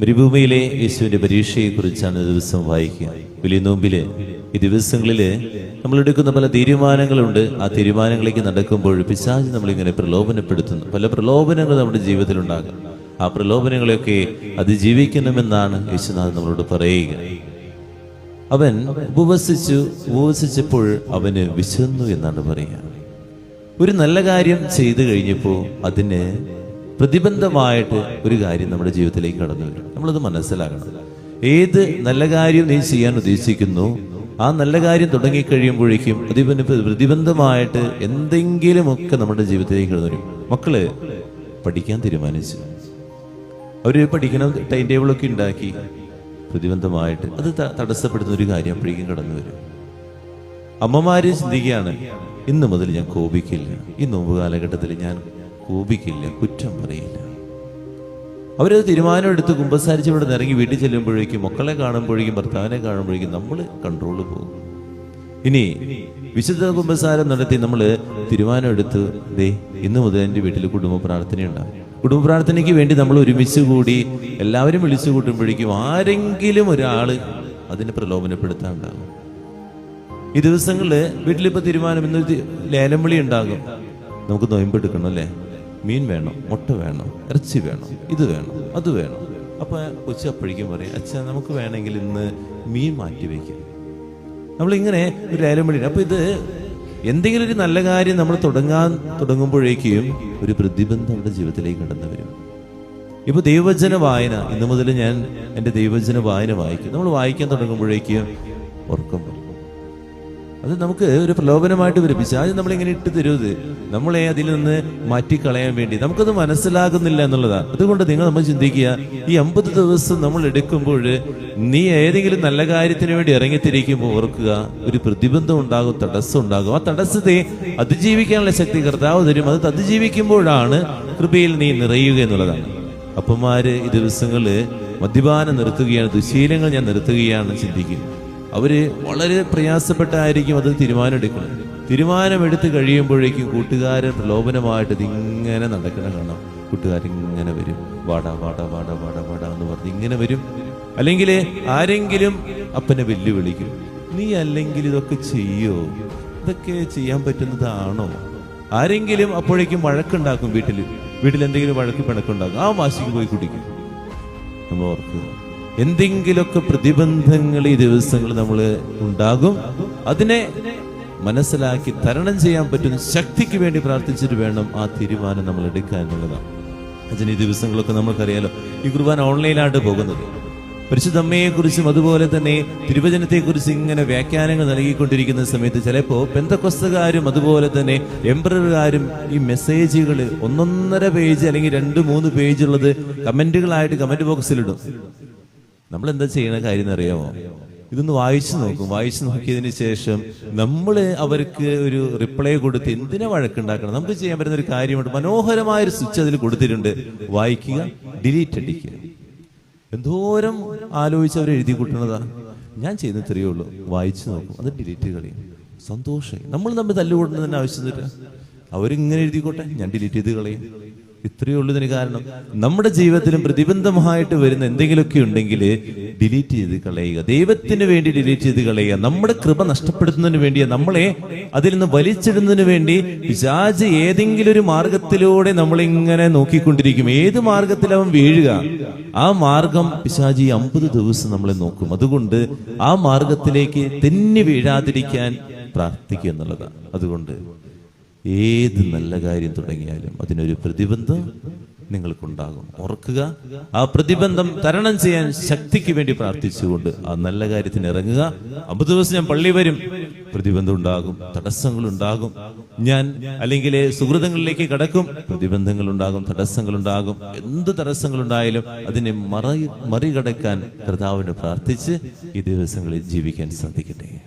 മരുഭൂമിയിലെ യേശുവിന്റെ പരീക്ഷയെക്കുറിച്ചാണ് ദിവസം വായിക്കുക. വലിയ നോമ്പിൽ ഈ ദിവസങ്ങളിൽ നമ്മൾ എടുക്കുന്ന പല തീരുമാനങ്ങളുണ്ട്. ആ തീരുമാനങ്ങളിലേക്ക് നടക്കുമ്പോൾ പിശാജ് നമ്മളിങ്ങനെ പ്രലോഭനപ്പെടുത്തുന്നു. പല പ്രലോഭനങ്ങൾ നമ്മുടെ ജീവിതത്തിൽ ഉണ്ടാകും ആ പ്രലോഭനങ്ങളെയൊക്കെ അതിജീവിക്കണമെന്നാണ് യേശുനാഥ് നമ്മളോട് പറയുക. അവൻ ഉപവസിച്ചു ഉപവസിച്ചപ്പോൾ അവന് വിശന്നു എന്നാണ് പറയുക. ഒരു നല്ല കാര്യം ചെയ്തു കഴിഞ്ഞപ്പോൾ അതിന് പ്രതിബന്ധമായിട്ട് ഒരു കാര്യം നമ്മുടെ ജീവിതത്തിലേക്ക് കടന്നു വരും. നമ്മളത് മനസ്സിലാക്കണം. ഏത് നല്ല കാര്യം നീ ചെയ്യാൻ ഉദ്ദേശിക്കുന്നു ആ നല്ല കാര്യം തുടങ്ങിക്കഴിയുമ്പോഴേക്കും അതിന് പ്രതിബന്ധമായിട്ട് എന്തെങ്കിലുമൊക്കെ നമ്മുടെ ജീവിതത്തിലേക്ക് കടന്നു വരും. മക്കൾ പഠിക്കാൻ തീരുമാനിച്ചു. അവർ പഠിക്കണം ടൈം ടേബിളൊക്കെ ഉണ്ടാക്കി പ്രതിബന്ധമായിട്ട് അത് തടസ്സപ്പെടുന്ന ഒരു കാര്യം അപ്പോഴേക്കും കടന്നു വരും. അമ്മമാര് ചിന്തിക്കുകയാണ് ഇന്ന് മുതൽ ഞാൻ കോപിക്കില്ല. ഈ നോമ്പ് കാലഘട്ടത്തിൽ ഞാൻ കോപിക്കില്ല കുറ്റം പറയില്ല. അവരത് തീരുമാനം എടുത്ത് കുമ്പസാരിച്ച് ഇവിടെ ഇറങ്ങി വീട്ടിൽ ചെല്ലുമ്പോഴേക്കും മക്കളെ കാണുമ്പോഴേക്കും ഭർത്താവിനെ കാണുമ്പോഴേക്കും നമ്മൾ കൺട്രോൾ പോകും. ഇനി വിശുദ്ധ കുമ്പസാരം നടത്തി നമ്മൾ തീരുമാനം എടുത്ത് ദേ ഇന്ന് മുതൽ എന്റെ വീട്ടിൽ കുടുംബ പ്രാർത്ഥനയുണ്ടാകും കുടുംബ പ്രാർത്ഥനയ്ക്ക് വേണ്ടി നമ്മൾ ഒരുമിച്ച് കൂടി എല്ലാവരും വിളിച്ചു കൂട്ടുമ്പോഴേക്കും ആരെങ്കിലും ഒരാൾ അതിനെ പ്രലോഭനപ്പെടുത്താനുണ്ടാകും ഈ ദിവസങ്ങളിൽ വീട്ടിലിപ്പോൾ തീരുമാനം ഇന്ന് തി- ലേലം വിളി ഉണ്ടാകും. നമുക്ക് നൊയമ്പെടുക്കണം അല്ലേ? മീൻ വേണം മുട്ട വേണം ഇറച്ചി വേണം ഇത് വേണം അത് വേണം. അപ്പൊ കൊച്ചു അപ്പോഴേക്കും പറയും അച്ഛാ നമുക്ക് വേണമെങ്കിൽ ഇന്ന് മീൻ മാറ്റി വയ്ക്കാം നമ്മളിങ്ങനെ ഒരു ലേലം അപ്പോൾ അപ്പൊ ഇത് എന്തെങ്കിലും ഒരു നല്ല കാര്യം നമ്മൾ തുടങ്ങാൻ തുടങ്ങുമ്പോഴേക്കും ഒരു പ്രതിബന്ധം നമ്മുടെ ജീവിതത്തിലേക്ക് കടന്നു വരും. ഇപ്പൊ ദൈവജന വായന ഇന്നു മുതൽ ഞാൻ എന്റെ ദൈവജന വായന വായിക്കും. നമ്മൾ വായിക്കാൻ തുടങ്ങുമ്പോഴേക്കും ഉറക്കം വരും. അത് നമുക്ക് ഒരു പ്രലോഭനമായിട്ട് വരും നമ്മൾ നമ്മളിങ്ങനെ ഇട്ട് തരുത്. നമ്മളെ അതിൽ നിന്ന് മാറ്റിക്കളയാൻ വേണ്ടി. നമുക്കത് മനസ്സിലാകുന്നില്ല എന്നുള്ളതാണ് അതുകൊണ്ട് നിങ്ങൾ നമ്മൾ ചിന്തിക്കുക ഈ അമ്പത് ദിവസം നമ്മൾ എടുക്കുമ്പോൾ നീ ഏതെങ്കിലും നല്ല കാര്യത്തിന് വേണ്ടി ഇറങ്ങിത്തിരിക്കുമ്പോൾ ഓർക്കുക ഒരു പ്രതിബന്ധം ഉണ്ടാകും തടസ്സം ഉണ്ടാകും. ആ തടസ്സത്തെ അതിജീവിക്കാനുള്ള ശക്തി കർത്താവ് തരും. അത് അതിജീവിക്കുമ്പോഴാണ് കൃപയിൽ നീ നിറയുക എന്നുള്ളതാണ്. അപ്പന്മാര് ഈ ദിവസങ്ങൾ മദ്യപാനം നിർത്തുകയാണ് ദുശീലങ്ങൾ ഞാൻ നിർത്തുകയാണ് ചിന്തിക്കും. അവർ വളരെ പ്രയാസപ്പെട്ടായിരിക്കും അത് തീരുമാനമെടുക്കണം തീരുമാനമെടുത്ത് കഴിയുമ്പോഴേക്കും കൂട്ടുകാരൻ പ്രലോഭനമായിട്ട് ഇതിങ്ങനെ നടക്കണം കാണാം. കൂട്ടുകാരിങ്ങനെ വരും. വാടാ വാടാ വാടാ വാടാ വാടാ എന്ന് പറഞ്ഞ് ഇങ്ങനെ വരും. അല്ലെങ്കിൽ ആരെങ്കിലും അപ്പനെ വെല്ലുവിളിക്കും. നീ അല്ലെങ്കിൽ ഇതൊക്കെ ചെയ്യോ? ഇതൊക്കെ ചെയ്യാൻ പറ്റുന്നതാണോ? ആരെങ്കിലും അപ്പോഴേക്കും വഴക്കുണ്ടാക്കും വീട്ടിൽ വീട്ടിൽ എന്തെങ്കിലും വഴക്ക് പിണക്കുണ്ടാക്കും ആ വാശിക്ക് പോയി കുടിക്കും. നമ്മൾ ഓർക്കുക. എന്തെങ്കിലുമൊക്കെ പ്രതിബന്ധങ്ങൾ ഈ ദിവസങ്ങൾ നമ്മൾ ഉണ്ടാകും. അതിനെ മനസ്സിലാക്കി തരണം ചെയ്യാൻ പറ്റുന്ന ശക്തിക്ക് വേണ്ടി പ്രാർത്ഥിച്ചിട്ട് വേണം ആ തീരുമാനം നമ്മൾ എടുക്കാൻ എന്നുള്ളതാണ്. അച്ഛൻ ഈ ദിവസങ്ങളൊക്കെ നമുക്കറിയാലോ ഈ കുർബാന ഓൺലൈനായിട്ട് പോകുന്നത്. പരിശുദ്ധമ്മയെക്കുറിച്ചും അതുപോലെ തന്നെ തിരുവചനത്തെക്കുറിച്ച് ഇങ്ങനെ വ്യാഖ്യാനങ്ങൾ നൽകിക്കൊണ്ടിരിക്കുന്ന സമയത്ത് ചിലപ്പോൾ പെന്തക്കൊസ്തുകാരും അതുപോലെ തന്നെ എംബ്രറുകാരും ഈ മെസ്സേജുകൾ ഒന്നൊന്നര പേജ് അല്ലെങ്കിൽ രണ്ട് മൂന്ന് പേജ് ഉള്ളത് കമന്റുകളായിട്ട് കമന്റ് ബോക്സിലിടും. നമ്മൾ എന്താ ചെയ്യുന്ന കാര്യം എന്നറിയാമോ ഇതൊന്ന് വായിച്ചു നോക്കും. വായിച്ചു നോക്കിയതിന് ശേഷം നമ്മൾ അവർക്ക് ഒരു റിപ്ലൈ കൊടുത്ത് എന്തിനാ വഴക്കുണ്ടാക്കണം? നമുക്ക് ചെയ്യാൻ പറ്റുന്ന ഒരു കാര്യമുണ്ട്. മനോഹരമായ ഒരു സ്വിച്ച് അതിൽ കൊടുത്തിട്ടുണ്ട്. വായിക്കുക ഡിലീറ്റ് അടിക്കുക. എന്തോരം ആലോചിച്ച് അവർ എഴുതി കൂട്ടുന്നതാ. ഞാൻ ചെയ്യുന്ന ഇത്രയേ ഉള്ളൂ. വായിച്ചു നോക്കും. അത് ഡിലീറ്റ് കളയും സന്തോഷമായി. നമ്മൾ തമ്മിൽ തല്ലുകൂടുന്നതിന് ആവശ്യമില്ല. അവരിങ്ങനെ എഴുതിക്കോട്ടെ. ഞാൻ ഡിലീറ്റ് ചെയ്ത് കളയും. ഇത്രയേ ഉള്ളൂ ഇതിന് കാരണം. നമ്മുടെ ജീവിതത്തിലും പ്രതിബന്ധമായിട്ട് വരുന്ന എന്തെങ്കിലുമൊക്കെ ഉണ്ടെങ്കിൽ ഡിലീറ്റ് ചെയ്ത് കളയുക. ദൈവത്തിന് വേണ്ടി ഡിലീറ്റ് ചെയ്ത് കളയുക. നമ്മുടെ കൃപ നഷ്ടപ്പെടുത്തുന്നതിന് വേണ്ടി നമ്മളെ അതിൽ നിന്ന് വലിച്ചിടുന്നതിന് വേണ്ടി പിശാച് ഏതെങ്കിലും ഒരു മാർഗത്തിലൂടെ നമ്മളിങ്ങനെ നോക്കിക്കൊണ്ടിരിക്കും. ഏത് മാർഗത്തിൽ അവൻ വീഴുക? ആ മാർഗം പിശാജി അമ്പത് ദിവസം നമ്മളെ നോക്കും. അതുകൊണ്ട് ആ മാർഗത്തിലേക്ക് തെന്നി വീഴാതിരിക്കാൻ പ്രാർത്ഥിക്കുക എന്നുള്ളതാണ്. അതുകൊണ്ട് ഏത് നല്ല കാര്യം തുടങ്ങിയാലും അതിനൊരു പ്രതിബന്ധം നിങ്ങൾക്കുണ്ടാകും. ഓർക്കുക ആ പ്രതിബന്ധം തരണം ചെയ്യാൻ ശക്തിക്ക് വേണ്ടി പ്രാർത്ഥിച്ചുകൊണ്ട് ആ നല്ല കാര്യത്തിന് ഇറങ്ങുക. അമ്പത് ദിവസം ഞാൻ പള്ളി വരും. പ്രതിബന്ധം ഉണ്ടാകും തടസ്സങ്ങൾ ഉണ്ടാകും. ഞാൻ അല്ലെങ്കിൽ സുഹൃതങ്ങളിലേക്ക് കടക്കും. പ്രതിബന്ധങ്ങൾ ഉണ്ടാകും തടസ്സങ്ങൾ ഉണ്ടാകും. എന്ത് തടസ്സങ്ങൾ ഉണ്ടായാലും അതിനെ മറി മറികടക്കാൻ കർത്താവിനെ പ്രാർത്ഥിച്ച് ഈ ദിവസങ്ങളിൽ ജീവിക്കാൻ സാധിക്കട്ടെ